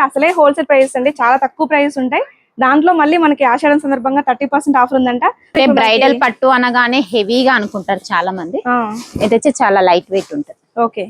అంటే అసలే wholesale price అండి. చాలా తక్కువ ప్రైస్ ఉంటాయి. దాంట్లో మళ్ళీ మనకి ఆషాఢం సందర్భంగా థర్టీ పర్సెంట్ ఆఫర్ ఉందంట. బ్రైడల్ పట్టు అనగానే హెవీగా అనుకుంటారు చాలా మంది ఇదైతే చాలా లైట్ వెయిట్ ఉంటుంది. ఓకే.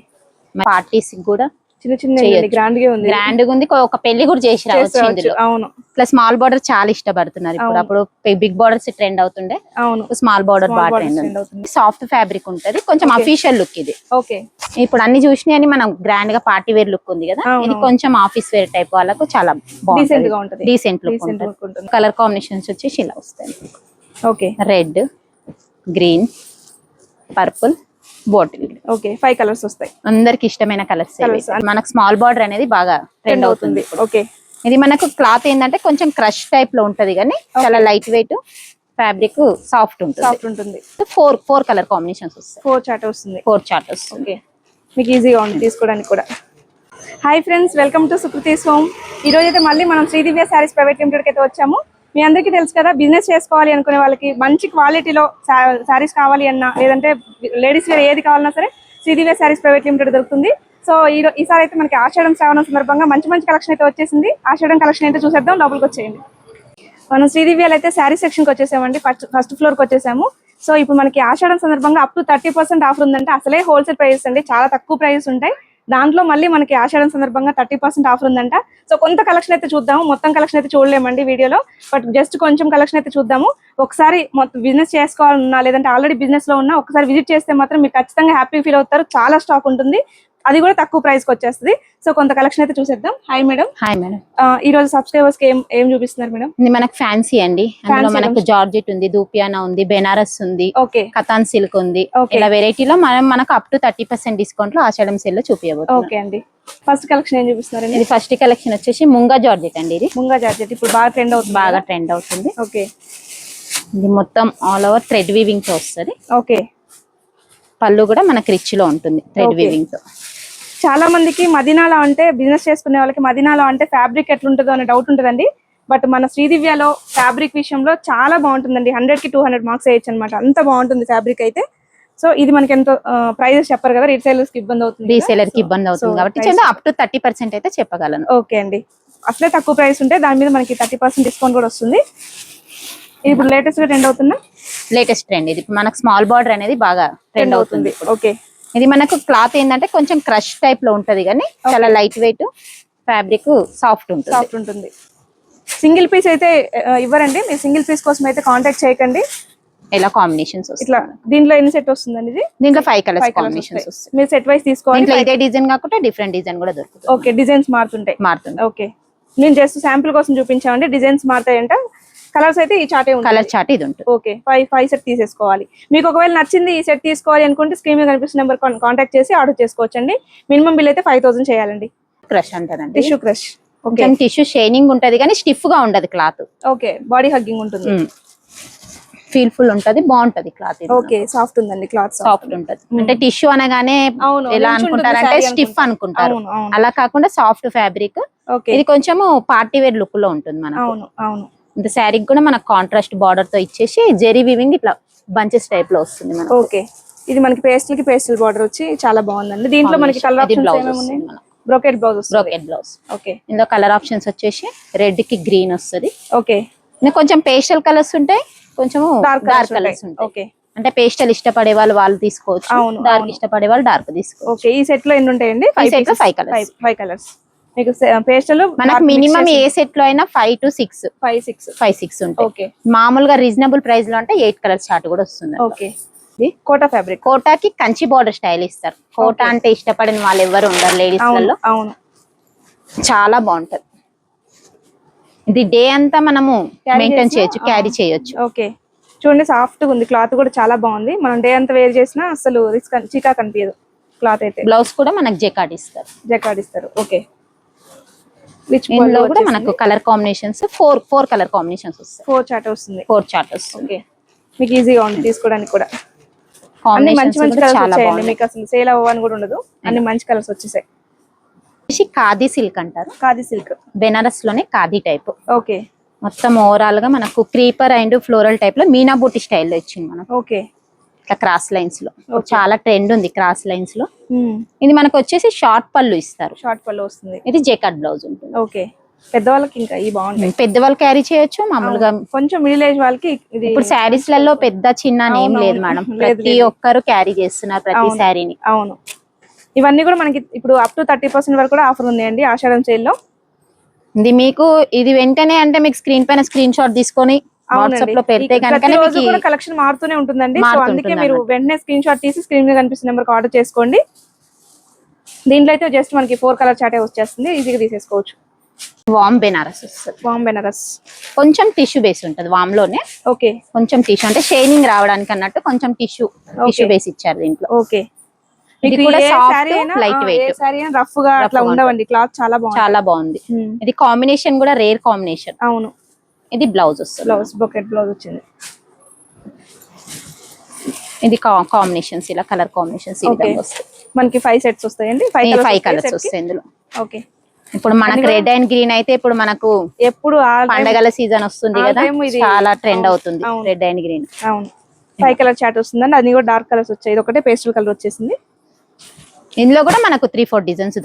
పార్టీస్ కూడా చిన్న చిన్న. గ్రాండ్గా ఉంది. గ్రాండ్గా ఉంది. ఒక పెళ్ళి కూడా చేసి రావచ్చు అవును. ఇట్లా స్మాల్ బార్డర్ చాలా ఇష్టపడుతున్నారు ఇప్పుడు. అప్పుడు బిగ్ బార్డర్స్ ట్రెండ్ అవుతుండే. అవును. స్మాల్ బార్డర్ బాగా ట్రెండ్ అవుతుంది. సాఫ్ట్ ఫ్యాబ్రిక్ ఉంటది. కొంచెం. అఫీషియల్ లుక్ ఇది. ఓకే ఇప్పుడు అన్ని చూసినాయని మనం గ్రాండ్గా పార్టీ వేర్ లుక్ ఉంది కదా. ఇది కొంచెం ఆఫీస్ వేర్ టైప్ వాళ్ళకు చాలా డీసెంట్ బాగుంటుంది లుక్ ఉంటుంది. కలర్ కాంబినేషన్స్ వచ్చేసి ఇలా వస్తాయి. Okay red green purple bottle. Okay five colours వస్తాయి. అందరికి ఇష్టమైన కలర్స్. మనకు స్మాల్ బార్డర్ అనేది బాగా ట్రెండ్ అవుతుంది. ఓకే. ఇది మనకు క్లాత్ ఏంటంటే కొంచెం క్రష్ టైప్లో ఉంటది కానీ చాలా లైట్ వెయిట్ ఫ్యాబ్రిక్ సాఫ్ట్ ఉంటుంది. సాఫ్ట్ ఉంటుంది. ఫోర్ ఫోర్ కలర్ కాంబినేషన్స్ వస్తాయి. ఫోర్ చాట్ వస్తుంది. ఫోర్ చార్ట్ వస్తుంది ఓకే. మీకు ఈజీగా ఉంది తీసుకోవడానికి కూడా. Hi friends welcome to Sukruti's home ఈ రోజు అయితే మళ్ళీ మనం శ్రీదివ్య శారీస్ ప్రైవేట్ లిమిటెడ్కి అయితే వచ్చాము. మీ అందరికీ తెలుసు కదా బిజినెస్ చేసుకోవాలి అనుకునే వాళ్ళకి మంచి క్వాలిటీలో శారీస్ కావాలి అన్నా లేదంటే లేడీస్ వేర్ ఏది కావాలన్నా సరే శ్రీదివ్య శారీస్ ప్రైవేట్ లిమిటెడ్ దొరుకుతుంది. సో ఈ ఈసారి అయితే మనకి ఆషాఢం శ్రావణం సందర్భంగా మంచి మంచి కలెక్షన్ అయితే వచ్చేసింది. ఆషాఢం కలెక్షన్ అయితే చూసేద్దాం లోపలికి వచ్చేయండి. మనం శ్రీదివ్యాలు అయితే శారీ సెక్షన్కి వచ్చేసామండి ఫస్ట్ ఫస్ట్ ఫ్లోర్కి వచ్చేసాము. సో ఇప్పుడు మనకి ఆషాఢం సందర్భంగా up to thirty percent offer ఉందంటే అసలే హోల్సేల్ ప్రైస్ అండి చాలా తక్కువ ప్రైస్ ఉంటాయి. దాంట్లో మళ్ళీ మనకి ఆషాఢం సందర్భంగా థర్టీ పర్సెంట్ ఆఫర్ ఉందంట. సో కొంత కలెక్షన్ అయితే చూద్దాము. మొత్తం కలెక్షన్ అయితే చూడలేమండి వీడియోలో. బట్ జస్ట్ కొంచెం కలెక్షన్ అయితే చూద్దాము. ఒకసారి మొత్తం బిజినెస్ చేసుకోవాలన్నా లేదంటే ఆల్రెడీ బిజినెస్లో ఉన్నా ఒకసారి విజిట్ చేస్తే మాత్రం మీరు ఖచ్చితంగా హ్యాపీ ఫీల్ అవుతారు. చాలా స్టాక్ ఉంటుంది. అది కూడా తక్కువ ప్రైస్కి వచ్చేస్తుంది. సో కొంత కలెక్షన్ అయితే చూసేద్దాం. హాయ్ మేడం హాయ్ మేడం ఈ రోజు సబ్స్క్రైబర్స్కి ఏం ఏం చూపిస్తున్నారు మేడం ఇది మనకు ఫ్యాన్సీ అండి. అందులో మనకు జార్జెట్ ఉంది దూపియానా ఉంది బెనారస్ ఉంది ఓకే కథాన్ సిల్క్ ఉంది. ఇలా వెరైటీలో మనం మనకు అప్ టు థర్టీ పర్సెంట్ డిస్కౌంట్లో ఆషాఢం సేల్లో చూపించబోతున్నాం ఓకే అండి. ఫస్ట్ కలెక్షన్ ఏం చూపిస్తున్నారండి? ఇది ఫస్ట్ కలెక్షన్ వచ్చేసి ముంగా జార్జెట్ అండి ఇది. ముంగా జార్జెట్ ఇప్పుడు బాగా ట్రెండ్ అవుతుంది. బాగా ట్రెండ్ అవుతుంది. ఓకే ఇది మొత్తం ఆల్ ఓవర్ థ్రెడ్ వీవింగ్తో వస్తుంది. ఓకే పళ్ళు కూడా మనకి రిచ్లో ఉంటుంది థ్రెడ్. వీవింగ్తో. చాలా మందికి మదీనాలో అంటే బిజినెస్ చేసుకునే వాళ్ళకి మదీనాలో అంటే ఫ్యాబ్రిక్ ఎట్లుంటుందో అనే డౌట్ ఉంటుందండి. బట్ మన శ్రీదివ్యలో ఫ్యాబ్రిక్ విషయంలో చాలా బాగుంటుందండి. హండ్రెడ్కి టూ హండ్రెడ్ మార్క్స్ వేయచ్చు అనమాట అంత బాగుంటుంది ఫ్యాబ్రిక్ అయితే. సో ఇది మనకి ఎంతో ప్రైజెస్ చెప్పరు కదా రీటైలర్స్కి ఇబ్బంది అవుతుంది. రీసేలర్కి ఇబ్బంది అవుతుంది కాబట్టి అప్ టు థర్టీ పర్సెంట్ అయితే చెప్పగలను. ఓకే అండి. అసలే తక్కువ ప్రైస్ ఉంటే దాని మీద మనకి థర్టీ పర్సెంట్ డిస్కౌంట్ కూడా వస్తుంది. ఇది ఇప్పుడు లేటెస్ట్గా ట్రెండ్ అవుతుందా? లేటెస్ట్ ట్రెండ్ ఇది మనకు స్మాల్ బార్డర్ అనేది బాగా ట్రెండ్ అవుతుంది. ఓకే ఇది మనకు క్లాత్ ఏంటంటే కొంచెం క్రష్ టైప్లో ఉంటది కానీ చాలా లైట్ వెయిట్ ఫ్యాబ్రిక్ సాఫ్ట్ ఉంటుంది. సాఫ్ట్ ఉంటుంది. సింగిల్ పీస్ అయితే ఇవ్వరండి. మీరు సింగిల్ పీస్ కోసం అయితే కాంటాక్ట్ చేయకండి. ఇలా కాంబినేషన్స్ ఇట్లా దీంట్లో ఎన్ని సెట్ వస్తుందండి ఇది? దీంట్లో ఫైవ్ కలర్స్ కాంబినేషన్స్ వస్తాయి. మీరు సెట్ వైస్ తీసుకోవాలి ఇదే డిజైన్ కాకుండా డిఫరెంట్ డిజైన్ కూడా దొరుకుతుంది. ఓకే డిజైన్స్ మారుతుంటాయి. మారుతుంది ఓకే నేను జస్ట్ శాంపుల్ కోసం చూపించామండి. డిజైన్స్ మారుతాయంట. కలర్స్ అయితే ఈ చాటే కలర్ చాట్ ఇది ఉంటుంది. ఓకే ఫైవ్ ఫైవ్ సెట్ తీసేసుకోవాలి. మీకు ఒకవేళ నచ్చింది ఈ సెట్ తీసుకోవాలి అనుకుంటే స్క్రీన్ మీద కనిపిస్తున్న నెంబర్ కాంటాక్ట్ చేసి ఆర్డర్ చేసుకోవచ్చండి. మినిమం బిల్ అయితే ఫైవ్ థౌసండ్ చేయాలండి. క్రష్ అంటారండి tissue crush okay tissue shining ఉంటది కానీ స్టిఫ్గా ఉండదు క్లాత్ ఓకే బాడీ హగ్గింగ్ ఉంటుంది. ఫీల్ ఫుల్ ఉంటది బాగుంటది క్లాత్ ఓకే సాఫ్ట్ ఉందండి క్లాత్ సాఫ్ట్ ఉంటది. అంటే టిష్యూ అనగానే ఎలా అనుకుంటారంటే స్టిఫ్ అనుకుంటా. అనుకుంటారు. అలా కాకుండా సాఫ్ట్ ఫ్యాబ్రిక్ ఓకే ఇది కొంచెము పార్టీ వేర్ లుక్లో ఉంటుంది మనకు. అవును అవును. ఇంత శారీకి కూడా మనకు కాంట్రాస్ట్ బార్డర్తో ఇచ్చేసి జెరీ వివింగ్ ఇట్లా బంచెస్ టైప్లో వస్తుంది మనకు. ఓకే. ఇది మనకి పేస్టల్కి పేస్టల్ బార్డర్ వచ్చి చాలా బాగుందండి. దీంట్లో మనకి కలర్ ఆప్షన్స్ ఏమేమి brocade blouse brocade blouse okay. ఇందులో కలర్ ఆప్షన్స్ వచ్చేసి రెడ్కి గ్రీన్ వస్తుంది. ఓకే. ఇంకా కొంచెం పేస్టల్ కలర్స్ ఉంటాయి కొంచెం డార్క్ డార్క్ కలర్స్ కలర్స్ ఉంటాయి. ఓకే. అంటే పేస్టల్ ఇష్టపడే వాళ్ళు వాళ్ళు తీసుకోవచ్చు డార్క్. ఇష్టపడే వాళ్ళు డార్క్ తీసుకోవచ్చు. ఓకే. ఈ సెట్లో ఎన్ని ఉంటాయండి? లో five colours. ఫైవ్ కలర్స్ మీకు పేస్టల్ మనకు మినిమం ఏ సెట్లో అయినా five to six five six five six ఉంటాయి. ఓకే మామూలుగా రీజనబుల్ ప్రైస్లో అంటే ఎయిట్ కలర్ చార్ట్ కూడా వస్తుంది ఓకే కోటా ఫ్యాబ్రిక్ కోటాకి కంచి బార్డర్ స్టైల్ ఇస్తారు. కోటా అంటే ఇష్టపడిన వాళ్ళు ఎవరు ఉండరు లేడీస్ అవును చాలా బాగుంటది. ఇది డే అంతా మనము మెయింటైన్ చేయొచ్చు క్యారీ చేయొచ్చు. ఓకే చూడండి సాఫ్ట్ ఉంది. క్లాత్ కూడా చాలా బాగుంది. మనం డే అంతా వేర్ చేసినా అసలు రిస్క్ చికా కనిపించదు. క్లాత్ అయితే. బ్లౌజ్ కూడా మనకు జెకాట్ ఇస్తారు. జకాడ్ ఇస్తారు. ఓకే ఇందులో కూడా మనకు colour combinations four four colour combinations వస్తాయి. ఫోర్ చాట్ వస్తుంది. ఫోర్ చార్ట్ వస్తుంది. ఓకే మీకు ఈజీగా ఉంది తీసుకోవడానికి కూడా. అన్ని మంచి మంచి కలర్స్ వచ్చాయండి. మీకు అసలు సేల్ అవ్వని కూడా ఉండదు. అన్ని మంచి కలర్స్ వచ్చేసాయి. వచ్చేసి ఖాదీ సిల్క్ అంటారు. ఖాదీ సిల్క్ బెనారస్లోనే ఖాదీ టైప్ ఓకే మొత్తం ఓవరాల్గా మనకు క్రీపర్ అండ్ ఫ్లోరల్ టైప్లో మీనా బూటీ స్టైల్లో ఇచ్చింది మనకు. ఓకే ఇట్లా క్రాస్ లైన్స్లో. చాలా ట్రెండ్ ఉంది క్రాస్ లైన్స్లో. ఇది మనకు వచ్చేసి షార్ట్ పళ్ళు ఇస్తారు. షార్ట్ పళ్ళు వస్తుంది. ఇది జేకట్ బ్లౌజ్ ఉంటుంది. ఓకే. పెద్దవాళ్ళకి ఇంకా ఈ బాగుంటాయి. పెద్దవాళ్ళు క్యారీ చేయొచ్చు మామూలుగా కొంచెం మిడిల్ ఏజ్ వాళ్ళకి ఇప్పుడు శారీస్లలో పెద్ద చిన్న ఏం లేదు మేడం. ప్రతి ఒక్కరు క్యారీ చేస్తున్నారు ప్రతి శారీని. అవును. ఇవన్నీ కూడా మనకి ఇప్పుడు అప్ టు థర్టీ పర్సెంట్ వరకు కూడా ఆఫర్ ఉన్నాయండి ఆషాఢం సేల్లో. ఇది మీకు ఇది వెంటనే అంటే మీకు స్క్రీన్ పైన స్క్రీన్ షాట్ తీసుకొని వాట్సాప్లో పెడితే కనుక కలెక్షన్ మారుతూనే ఉంటుందండి. సో అందుకే మీరు వెంటనే స్క్రీన్ షాట్ తీసి స్క్రీన్ మీద కనిపిస్తున్న నెంబర్ ఆర్డర్ చేసుకోండి. దీంట్లో అయితే జస్ట్ మనకి ఫోర్ కలర్ చాటే వచ్చేస్తుంది. ఈజీగా తీసేసుకోవచ్చు. వామ్ బెనారస్ బాంబ్ బెనారస్ కొంచెం టిష్యూ బేస్ ఉంటుంది వామ్లోనే. ఓకే. కొంచెం టిష్యూ అంటే షైనింగ్ రావడానికి అన్నట్టు కొంచెం టిష్యూ టిష్యూ బేస్ ఇచ్చారు దీంట్లో. ఓకే. ఇది కూడా అయినా రఫ్గా అట్లా ఉండవండి. క్లాత్ చాలా బాగుంది చాలా బాగుంది. ఉమ్, ఇది కాంబినేషన్ కూడా రేర్ కాంబినేషన్ అవును. ఇది బ్లౌజ్ వస్తుంది. బ్లౌజ్ బొకెట్ బ్లౌజ్ వచ్చింది. ఇది కాంబినేషన్స్ ఇలా కలర్ కాంబినేషన్స్ మనకి ఫైవ్ సెట్స్ వస్తాయండి? ఫైవ్ ఫైవ్ కలర్స్ వస్తాయి ఇందులో. ఓకే. ఇప్పుడు మనకు రెడ్ అండ్ గ్రీన్ అయితే ఇప్పుడు మనకు ఎప్పుడు పండగల సీజన్ వస్తుంది కదా చాలా ట్రెండ్ అవుతుంది. రెడ్ అండ్ గ్రీన్ అవును. ఫైవ్ కలర్ చాట్ వస్తుందండి అది కూడా డార్క్ కలర్స్ వచ్చాయి. ఇది ఒకటే పేస్టల్ కలర్ వచ్చేసింది. ఇందులో కూడా మనకు త్రీ ఫోర్ డిజైన్స్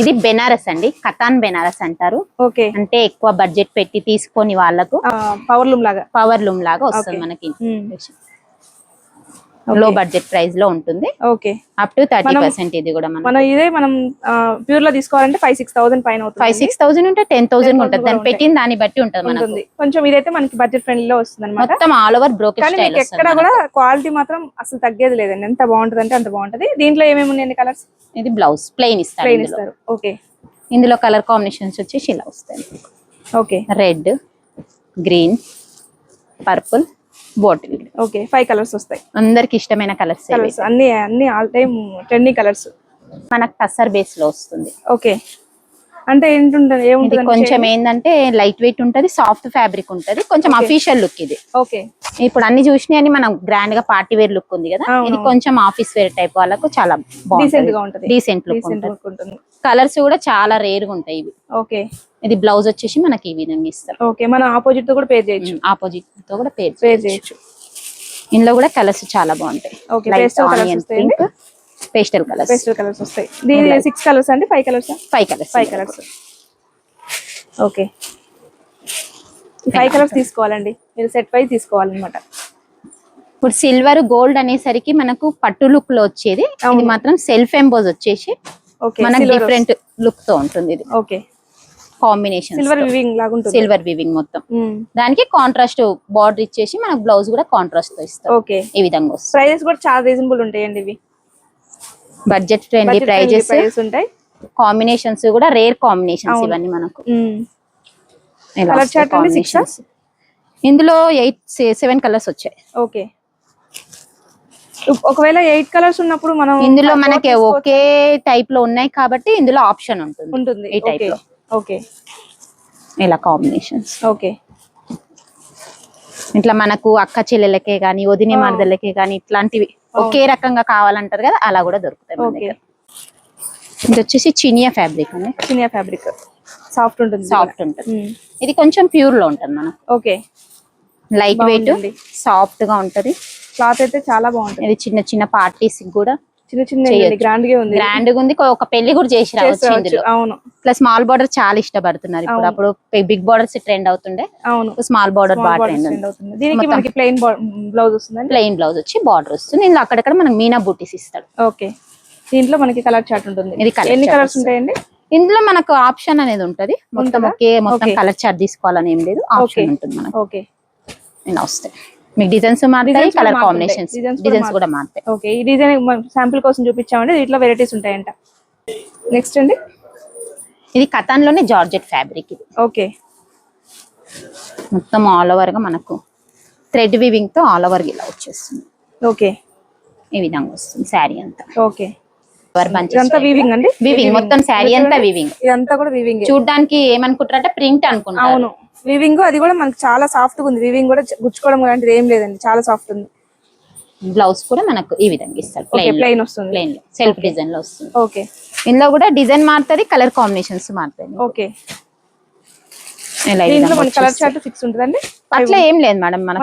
ఇది బెనారస్ అండి. కతాన్ బెనారస్ అంటారు. ఓకే. అంటే ఎక్కువ బడ్జెట్ పెట్టి తీసుకొని వాళ్ళకు పవర్ లూమ్ లాగా. పవర్ లూమ్ లాగా వస్తుంది మనకి లో బడ్జెట్ ప్రైస్లో ఉంటుంది. Okay up to thirty percent ఇది కూడా మనం ఇదే మనం ప్యూర్లో తీసుకోవాలంటే ఫైవ్ సిక్స్ థౌసండ్ పైన అవుతుంది ఫైవ్ సిక్స్ థౌసండ్ ఉంటే టెన్ థౌసండ్ ఉంటుంది. దాన్ని పెట్టిన దాన్ని బట్టి ఉంటుంది మనకు. కొంచెం ఇదైతే మనకి బడ్జెట్ ఫ్రెండ్లీ లో వస్తుంది అనమాట మొత్తం ఆల్ ఓవర్ బ్రోకెట్ కానీ స్టైల్ మీకు ఎక్కడ కూడా క్వాలిటీ మాత్రం అసలు తగ్గేది లేదండి. ఎంత బాగుంటుంది అంటే అంత బాగుంటది. దీంట్లో ఏమేమి ఉన్నాయండి కలర్స్ ఇది బ్లౌజ్ ప్లెయిన్ ఇస్తారు ప్లెయిన్. ఇస్తారు. ఓకే ఇందులో కలర్ కాంబినేషన్స్ వచ్చేసి ఇలా వస్తాయి. Okay red green purple bottle. Okay five colours వస్తాయి. అందరికి ఇష్టమైన కలర్స్ కలర్స్ అన్ని అన్ని ఆల్ టైమ్ ట్రెండింగ్ కలర్స్. మనకు టసర్ బేస్లో వస్తుంది. ఓకే. అంటే ఏంటుంటుంది? ఇది ఏముంటుంది కొంచెం ఏంటంటే లైట్ వెయిట్ ఉంటది సాఫ్ట్ ఫ్యాబ్రిక్ ఉంటది కొంచెం అఫీషియల్ లుక్ ఇది. ఓకే ఇప్పుడు అన్ని చూసినాయని మనం గ్రాండ్గా పార్టీ వేర్ లుక్ ఉంది కదా. ఇది కొంచెం ఆఫీస్ వేర్ టైప్ వాళ్ళకు చాలా డీసెంట్గా ఉంటది. డీసెంట్ లుక్ ఉంటుంది. కలర్స్ కూడా చాలా రేర్గా ఉంటాయి ఇవి. ఓకే ఇది బ్లౌజ్ వచ్చేసి మనకి ఈ విధంగా ఇస్తారు. ఓకే మనం ఆపోజిట్తో కూడా పే చేయొచ్చు. ఆపోజిట్తో కూడా పేర్ పే చేయొచ్చు. ఇందులో కూడా కలర్స్ చాలా బాగుంటాయి. వస్తాయండి? పేస్టల్ కలర్స్ పేస్టల్ కలర్స్ వస్తాయి. దీని సిక్స్ కలర్స్ అండి? Five colours five colours five colours okay five colours తీసుకోవాలండి. మీరు సెట్ వైజ్ తీసుకోవాలన్నమాట. ఇప్పుడు సిల్వర్ గోల్డ్ అనేసరికి మనకు పట్టు లుక్లో వచ్చేది. ఇది మాత్రం సెల్ఫ్ ఎంబోజ్ వచ్చేసి ఓకే మనకు డిఫరెంట్ లుక్తో ఉంటుంది ఇది. ఓకే కాంబినేషన్ సిల్వర్ వివింగ్ లాగా ఉంటుంది. సిల్వర్ వివింగ్ మొత్తం. మ్మ్. దానికి కాంట్రాస్ట్ బార్డర్ ఇచ్చేసి మనకు బ్లౌజ్ కూడా కాంట్రాస్ట్తో ఇస్తాం. ఓకే ఈ విధంగా ప్రైజెస్ కూడా చాలా రీజనబుల్ ఉంటాయండి ఇవి. బడ్జెట్ ఫ్రెండ్లీ ప్రైజెస్ ఉంటాయి. కాంబినేషన్స్ కూడా రేర్ కాంబినేషన్స్ ఇవన్నీ మనకు. ఇందులో ఎయిట్ సెవెన్ కలర్స్ వచ్చాయి. ఓకే. ఒకవేళ ఎయిట్ కలర్స్ ఉన్నప్పుడు మనం ఇందులో మనకి ఒకే టైప్లో ఉన్నాయి కాబట్టి ఇందులో ఆప్షన్ ఉంటుంది. ఉంటుంది. ఈ టైప్ ఓకే. లో. ఓకే. ఇలా కాంబినేషన్స్ ఓకే. ఇట్లా మనకు అక్క చెల్లెలకే గానీ వదిన మరదలకే గానీ ఇట్లాంటివి ఒకే రకంగా కావాలంటారు కదా అలా కూడా దొరుకుతాయి ఇది వచ్చేసి చినియా ఫ్యాబ్రిక్ అండి. చినియా ఫ్యాబ్రిక్. సాఫ్ట్ ఉంటుంది సాఫ్ట్ ఉంటుంది. ఇది కొంచెం ప్యూర్లో ఉంటుంది మనం. ఓకే. Light weight. సాఫ్ట్గా ఉంటది. క్లాత్ అయితే చాలా బాగుంటుంది. ఇది చిన్న చిన్న పార్టీస్ కూడా చిన్న చిన్న గ్రాండ్గా ఉంది. గ్రాండ్గా ఉంది ఒక పెళ్ళి కూడా చేసి రావచ్చు అవును. ప్లస్ స్మాల్ బార్డర్ చాలా ఇష్టపడుతున్నారు ఇప్పుడు. అప్పుడు బిగ్ బార్డర్స్ ట్రెండ్ అవుతుండే. అవును. స్మాల్ బార్డర్ బాగా ట్రెండ్ అవుతుంది. దీనికి మనకి ప్లెయిన్ బ్లౌజ్ వస్తుందండి ప్లెయిన్ బ్లౌజ్ వచ్చి బార్డర్ వస్తుంది. ఇందులో అక్కడక్కడ మనకి మీనా బూటీస్ ఇస్తాడు. ఓకే. దీంట్లో మనకి కలర్ చార్ట్ ఉంటుంది. ఇది ఎన్ని కలర్స్ ఉంటాయండి? ఇందులో మనకు ఆప్షన్ అనేది ఉంటది. మొత్తం? ఒకే మొత్తం. కలర్ చార్ట్ తీసుకోవాలని ఏం లేదు. ఆప్షన్ ఉంటుంది మనకు. ఓకే. ఇలా వస్తాయి మీకు డిజైన్స్ మారుతాయి కలర్. కాంబినేషన్స్ డిజైన్స్ కూడా మారుతాయి. ఓకే ఈ డిజైన్ శాంపుల్ కోసం చూపించామండి దీంట్లో వెరైటీస్ ఉంటాయంట. నెక్స్ట్ అండి. ఇది కథాన్లోనే జార్జెట్ ఫ్యాబ్రిక్ ఇది. ఓకే మొత్తం ఆల్ ఓవర్గా మనకు థ్రెడ్ వివింగ్తో ఆల్ ఓవర్ ఇలా వచ్చేస్తుంది. ఓకే ఈ విధంగా వస్తుంది శారీ అంతా. ఓకే ఇదంతా వీవింగ్ అండి? వివింగ్ మొత్తం శారీ అంతా వివింగ్ ఇదంతా కూడా వీవింగ్ చూడడానికి ఏమనుకుంటారంటే ప్రింట్ అనుకుంటారు. అవును. వీవింగ్ అది కూడా మనకి చాలా సాఫ్ట్గా ఉంది. వీవింగ్ కూడా గుచ్చుకోవడం లాంటిది ఏం లేదండి. చాలా సాఫ్ట్ ఉంది. బ్లౌజ్ కూడా మనకు ఈ విధంగా ఇస్తారు. ప్లెయిన్ వస్తుంది. ప్లెయిన్ సెల్ఫ్ డిజైన్లో వస్తుంది. ఓకే ఇందులో కూడా డిజైన్ మారుతుంది కలర్ కాంబినేషన్స్ మారుతాయి. Okay colour. చార్ట్ ఫిక్స్ ఉంటుందండి? అట్లా ఏం లేదు మేడం మనం?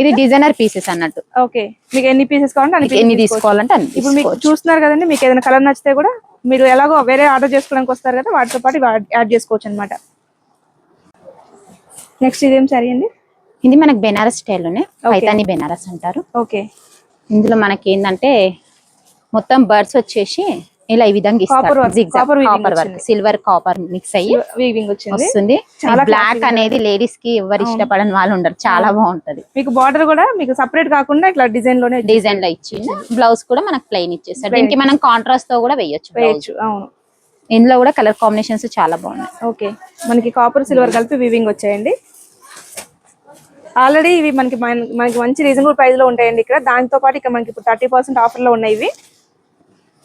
ఇది డిజైనర్ పీసెస్ అన్నట్టు. ఓకే. మీకు ఎన్ని పీసెస్ కావాలంటే ఎన్ని. తీసుకోవాలంటే ఇప్పుడు మీకు. చూస్తున్నారు కదండి మీకు ఏదైనా కలర్ నచ్చితే కూడా మీరు ఎలాగో వేరే ఆర్డర్ చేసుకోవడానికి వస్తారు కదా వాటితో పాటు యాడ్ చేసుకోవచ్చు అనమాట నెక్స్ట్ ఇదేం సరే అండి? ఇది మనకి బెనారస్ స్టైల్లోనే పైతాని బెనారస్ అంటారు. ఓకే. ఇందులో మనకి ఏంటంటే మొత్తం బర్డ్స్ వచ్చేసి ఇలా ఈ విధంగా ఇస్తారు. Copper work. Silver copper mix అయ్యి వీవింగ్ వస్తుంది. చాలా బ్లాక్ అనేది లేడీస్కి ఎవరు ఇష్టపడని వాళ్ళు ఉండరు. చాలా బాగుంటది. మీకు బార్డర్ కూడా మీకు సపరేట్ కాకుండా ఇట్లా డిజైన్లోనే డిజైన్లో ఇచ్చింది బ్లౌజ్ కూడా మనకు ప్లెయిన్ ఇచ్చేస్తారు. దీనికి మనం కాంట్రాస్ట్తో కూడా వేయొచ్చు అవును. ఇందులో కూడా కలర్ కాంబినేషన్స్ చాలా బాగున్నాయి. ఓకే. మనకి కాపర్ సిల్వర్ కలిపి వీవింగ్ వచ్చాయండి. ఆల్రెడీ ఇవి మనకి మన- మనకి మంచి రీజనబుల్ ప్రైస్లో ఉంటాయండి ఇక్కడ. దాంతో పాటు ఇక్కడ మనకి ఇప్పుడు థర్టీ పర్సెంట్ ఆఫర్లో ఉన్నాయి ఇవి.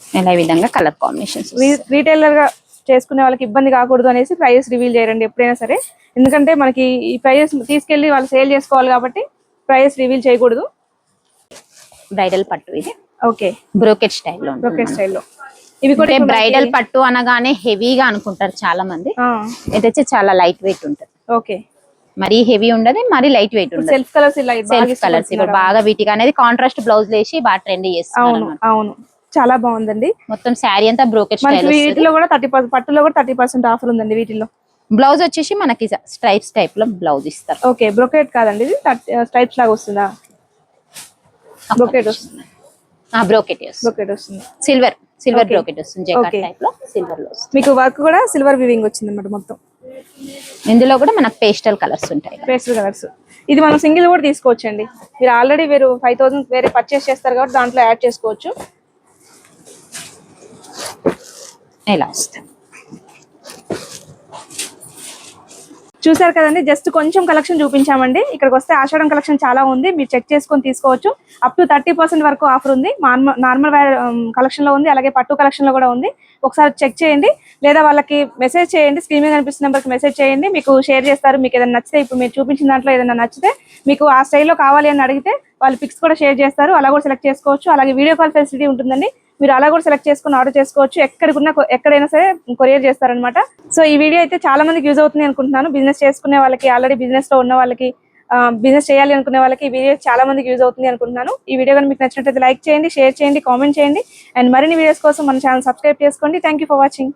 ఇలా ఈ విధంగా కలర్ కాంబినేషన్స్ రీటైలర్గా చేసుకునే వాళ్ళకి ఇబ్బంది కాకూడదు అనేసి ప్రైజెస్ రివీల్ చేయరండి ఎప్పుడైనా సరే. ఎందుకంటే మనకి ఈ ప్రైజెస్ తీసుకెళ్ళి వాళ్ళు సేల్ చేసుకోవాలి కాబట్టి ప్రైజెస్ రివీల్ చేయకూడదు. బ్రైడల్ పట్టు ఇది. ఓకే. బ్రోకెట్ స్టైల్లో బ్రోకెట్ స్టైల్లో ఇవి కూడా బ్రైడల్ పట్టు అనగానే హెవీగా అనుకుంటారు చాలా మంది ఆ, ఇది వచ్చి చాలా లైట్ వెయిట్ ఉంటుంది. ఓకే. మరీ హెవీ ఉండదు మరీ లైట్ వెయిట్ ఉండదు. సెల్ఫ్ కలర్స్ సెల్ఫ్ కలర్స్ ఇప్పుడు బాగా వీటికి అనేది కాంట్రాస్ట్ బ్లౌజ్ వేసి బాగా ట్రెండ్ అన్నమాట. అవును. చాలా బాగుందండి. మొత్తం శారీ అంతా బ్రోకెట్ వీటిలో కూడా థర్టీ పర్సెంట్ పట్టులో కూడా థర్టీ పర్సెంట్ ఆఫర్ ఉందండి వీటిలో. బ్లౌజ్ వచ్చేసి మనకి స్ట్రైప్స్ టైప్లో బ్లౌజ్ ఇస్తారు. ఓకే బ్రొకెట్ కాదండి ఇది. స్టైప్స్ లాగా వస్తుందా? బ్రొకెట్ వస్తుంది. బ్రోకెట్ బ్రొకెట్ వస్తుంది. Silver silver. బ్రోకెట్ వస్తుంది జెకాట్. టైప్లో సిల్వర్లో మీకు వర్క్ కూడా సిల్వర్ వివింగ్ వచ్చింది అనమాట మొత్తం. ఇందులో కూడా మనకు పేస్టల్ కలర్స్ ఉంటాయి. పేస్టల్ కలర్స్ ఇది మనం సింగిల్ కూడా తీసుకోవచ్చండి. మీరు ఆల్రెడీ వేరు ఫైవ్ థౌసండ్ వేరే పర్చేస్ చేస్తారు కాబట్టి దాంట్లో యాడ్ చేసుకోవచ్చు. ఇలా వస్తుంది చూసారు కదండి జస్ట్ కొంచెం కలెక్షన్ చూపించామండి. ఇక్కడికి వస్తే ఆషాఢం కలెక్షన్ చాలా ఉంది. మీరు చెక్ చేసుకొని తీసుకోవచ్చు. అప్ టు థర్టీ పర్సెంట్ వరకు ఆఫర్ ఉంది. నార్మల్ నార్మల్ కలెక్షన్లో ఉంది. అలాగే పట్టు కలెక్షన్లో కూడా ఉంది. ఒకసారి చెక్ చేయండి. లేదా వాళ్ళకి మెసేజ్ చేయండి. స్క్రీన్ మీద కనిపిస్తున్న నెంబర్కి మెసేజ్ చేయండి. మీకు షేర్ చేస్తారు. మీకు ఏదైనా నచ్చితే ఇప్పుడు మీరు చూపించిన దాంట్లో ఏదైనా నచ్చితే మీకు ఆ స్టైల్లో కావాలి అని అడిగితే వాళ్ళు పిక్స్ కూడా షేర్ చేస్తారు. అలా కూడా సెలెక్ట్ చేసుకోవచ్చు. అలాగే వీడియో కాల్ ఫెసిలిటీ ఉంటుందండి. మీరు అలా కూడా సెలెక్ట్ చేసుకుని ఆర్డర్ చేసుకోవచ్చు. ఎక్కడికున్నా ఎక్కడైనా సరే కొరియర్ చేస్తారనమాట సో ఈ వీడియో అయితే చాలా మందికి యూజ్ అవుతుంది అనుకుంటున్నాను. బిజినెస్ చేసుకునే వాళ్ళకి ఆల్రెడీ బిజినెస్లో ఉన్న వాళ్ళకి బిజినెస్ చేయాలి అనుకునే వాళ్ళకి ఈ వీడియో చాలా మందికి యూజ్ అవుతుంది అనుకుంటున్నాను. ఈ వీడియో కానీ మీకు నచ్చినట్లయితే లైక్ చేయండి షేర్ చేయండి కామెంట్ చేయండి. అండ్ మరిన్ని వీడియోస్ కోసం మన ఛానల్ సబ్స్క్రైబ్ చేసుకోండి. Thank for watching